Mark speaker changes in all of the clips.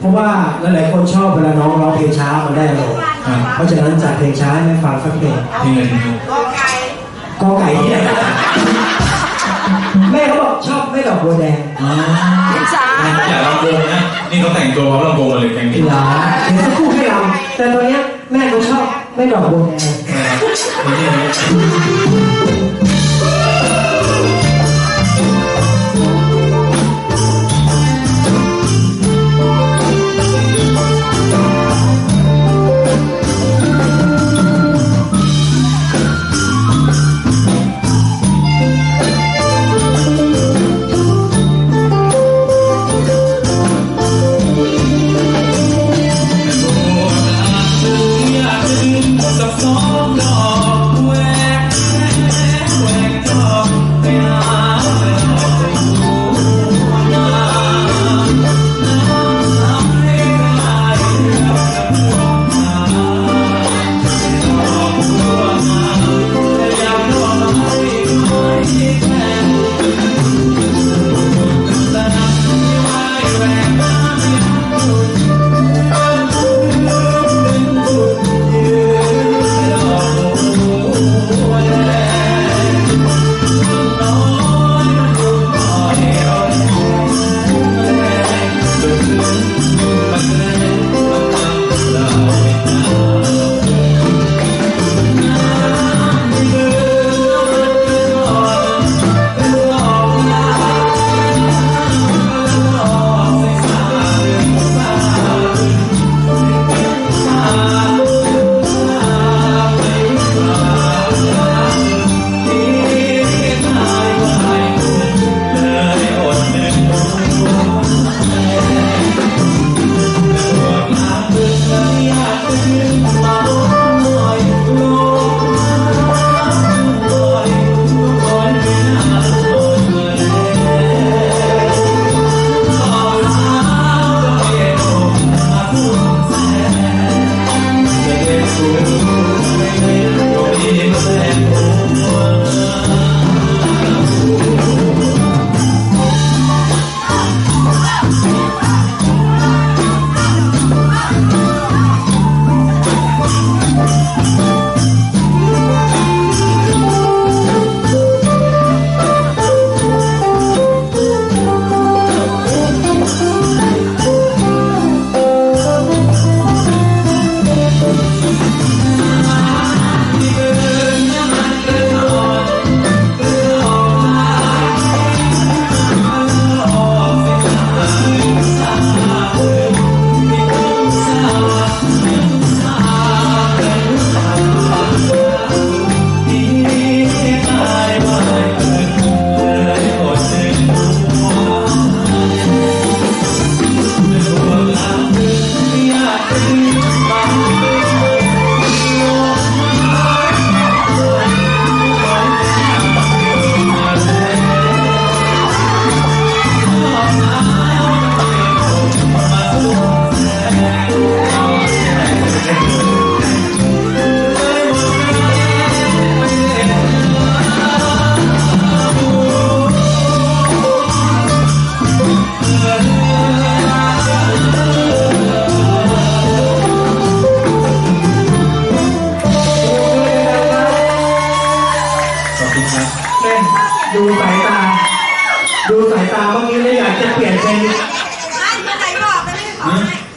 Speaker 1: เพราะว่าหลายๆคนชอบเวลาน้องร้องเพลงช้ามันได้อารมณ์
Speaker 2: ครับ
Speaker 1: เพราะฉะนั้นจัดเพลงช้าให้ฟังสักเพลง
Speaker 2: เพลงอะไรดีครับ
Speaker 3: ก็ไก่
Speaker 1: กอไก่ที่ไหนแม่เขาบอกชอบไม่ดอกบัวแดง
Speaker 2: อ๋อ
Speaker 3: ช้า
Speaker 2: อยากลำวงนะ นี่เขาแต่งตัวเขาลำวงมาเลยแกงนี้
Speaker 1: กีฬาเดี๋ยวสักครู่ให้เราแต่ตอนเนี้ยแม่เขาชอบไม่ดอกบัวแดง
Speaker 2: นี่นี่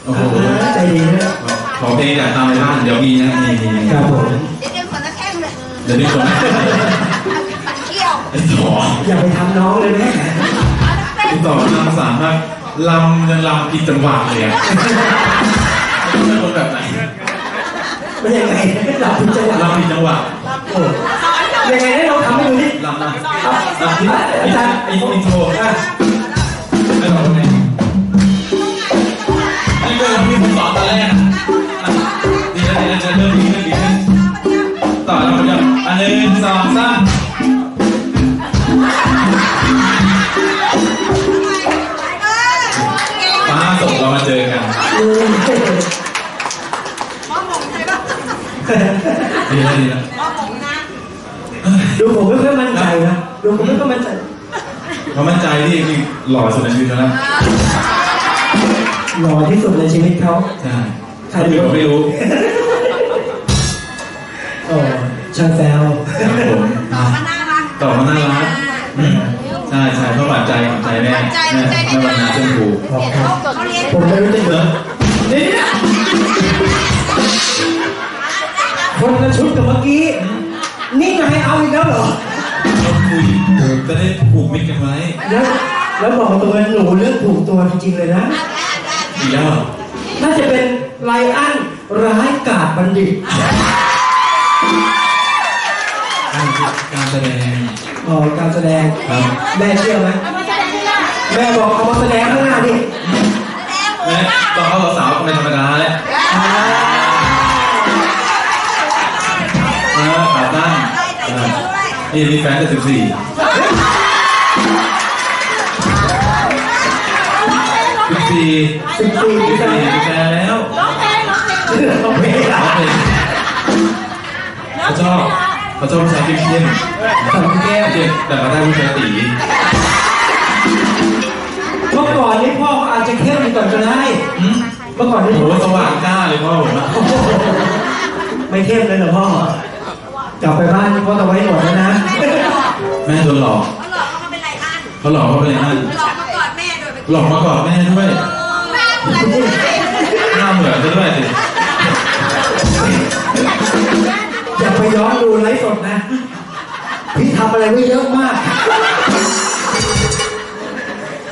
Speaker 2: โอ้โห
Speaker 1: ใจดีนะ
Speaker 2: ขอเพลงจากตามไปบ้านเดี๋ยวมีนะมีมีมี
Speaker 1: ครับผม
Speaker 3: เดี๋ยวเดี๋ยวคนละแข้งเลย
Speaker 2: เดี๋ยวนี้คน
Speaker 3: ปันเที่ยว
Speaker 2: ไอ้ต่อ
Speaker 1: อย่าไปทำน้องเลยนะ
Speaker 2: ไอ้ต่อทำสามารถลำยังลำผิดจังหวะเลยอะเป็นคนแบบไหน
Speaker 1: มันยังไงหลับถึงจังหวะ
Speaker 2: ลำผิดจังหวะ
Speaker 1: โอ้ยังไงให้เราทำให้ดูดิ
Speaker 2: ลำลำลำผิดอาจารย์ไอ้อินโทร น
Speaker 3: ใจ
Speaker 2: เพราะมั่นใจที่นี่หล่อสุดในชีวิตแล้วนะ
Speaker 1: หล่อที่สุดในชีวิตเขา
Speaker 2: ใช่ถ้าเกิดผมไม่รู้
Speaker 1: โอ้ช่างแซว
Speaker 2: ครับผม
Speaker 3: ตอบมาน่ารัก
Speaker 2: ต่อมาน่ารักอืมใช่ใช่เพราะหวานใจหวานใจแม่
Speaker 3: หวานใจห
Speaker 2: แม่
Speaker 3: วานใจ
Speaker 2: แม่วันนาเจ้าผู
Speaker 1: ขอบคุณ
Speaker 3: เขาเขาเรียน
Speaker 1: ผมไม่รู้จะ
Speaker 2: เนอะ
Speaker 1: นี่คนละชุดกับเมื่อกี้ นี่ไงเอาอีกแล้วเหรอ
Speaker 2: เราคุยจะได้ผูกมิตรกันไว้
Speaker 1: แล้วแล้วบอกตัวหนูเลือกถูกตัวจริงๆเลยนะ
Speaker 2: อีกแล้วเหรอ
Speaker 1: น่าจะเป็นไลอันร้ายกาจบัณฑิต
Speaker 2: การการแสดง
Speaker 1: อ๋อการแสดง
Speaker 2: ครับ
Speaker 1: แม่เชื่อไหมแม่บอกเอามาแสดงข้างหน้าดิ
Speaker 2: แม่ตอนเขาสาวๆก็ไม่ธรรมดาแหละ นี่มีแฟนแต่สิบสี่สิบสี่
Speaker 1: สิบปี
Speaker 2: สิ
Speaker 1: ที่
Speaker 2: บ
Speaker 1: จะ
Speaker 2: สี่มีแฟนแล้ว
Speaker 1: ร้องเพลง
Speaker 2: เขาเป็นเขาชอบเขาชอบผู้ชายเข้มเข้ม
Speaker 1: สองแก้ว
Speaker 2: เข้มแต่มาได้ผู้ชายตี
Speaker 1: เมื่อก่อนนี่พ่อก็อาจจะเข้มก่อนก็ได้
Speaker 2: หืม
Speaker 1: เมื่อก่อน
Speaker 2: โอ้
Speaker 1: นี่
Speaker 2: โหสว่างกล้าเลยพ่อผมอะ
Speaker 1: ไม่เข้มเลยเหรอพ่อ กลับไปบ้านนี่พ่อต้องไว้หนวดแล้วนะ
Speaker 2: แม่โดนหลอก
Speaker 3: เขาหลอกเขามาเป็นไรอัน
Speaker 2: เขาหลอกเขาเป็นอะไรนั่น
Speaker 3: หลอกมากอดแม่โดยไป
Speaker 2: หลอกมากอดแม่ด้วย
Speaker 3: หน้าเหมือนเลย
Speaker 2: หน้าเหมือนกันด้วยสิ
Speaker 1: อย่าไปย้อนดูไลฟ์สดนะ พี่ทำอะไรไว้เยอะมาก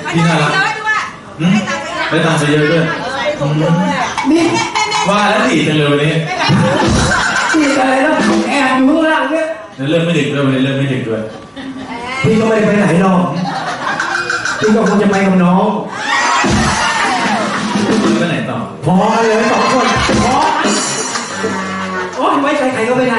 Speaker 3: ไม่ได้เยอะด้วย
Speaker 2: หืม
Speaker 3: ได้ตังค์ไปเยอะ
Speaker 2: ได้ตังค์ไปเยอะด้วยอืม
Speaker 1: นี่
Speaker 2: ว่าแล้วถีจังเลยวันนี้
Speaker 1: พี่อะไรนะแอบอยู่ข้างล่างเนี่ย
Speaker 2: แล้วเริ่มไม่ดึกด้วยวันนี้เริ่มไม่ดึกด้วย
Speaker 1: พี่ก็ไม่ได้ไปไหนหรอกพี่ก็คงจะไปกับน้อง
Speaker 2: แล้วไปไหนต่อ
Speaker 1: พอเลยสองคนพอโอ้ยไว้ใจใครก็ไม่ได้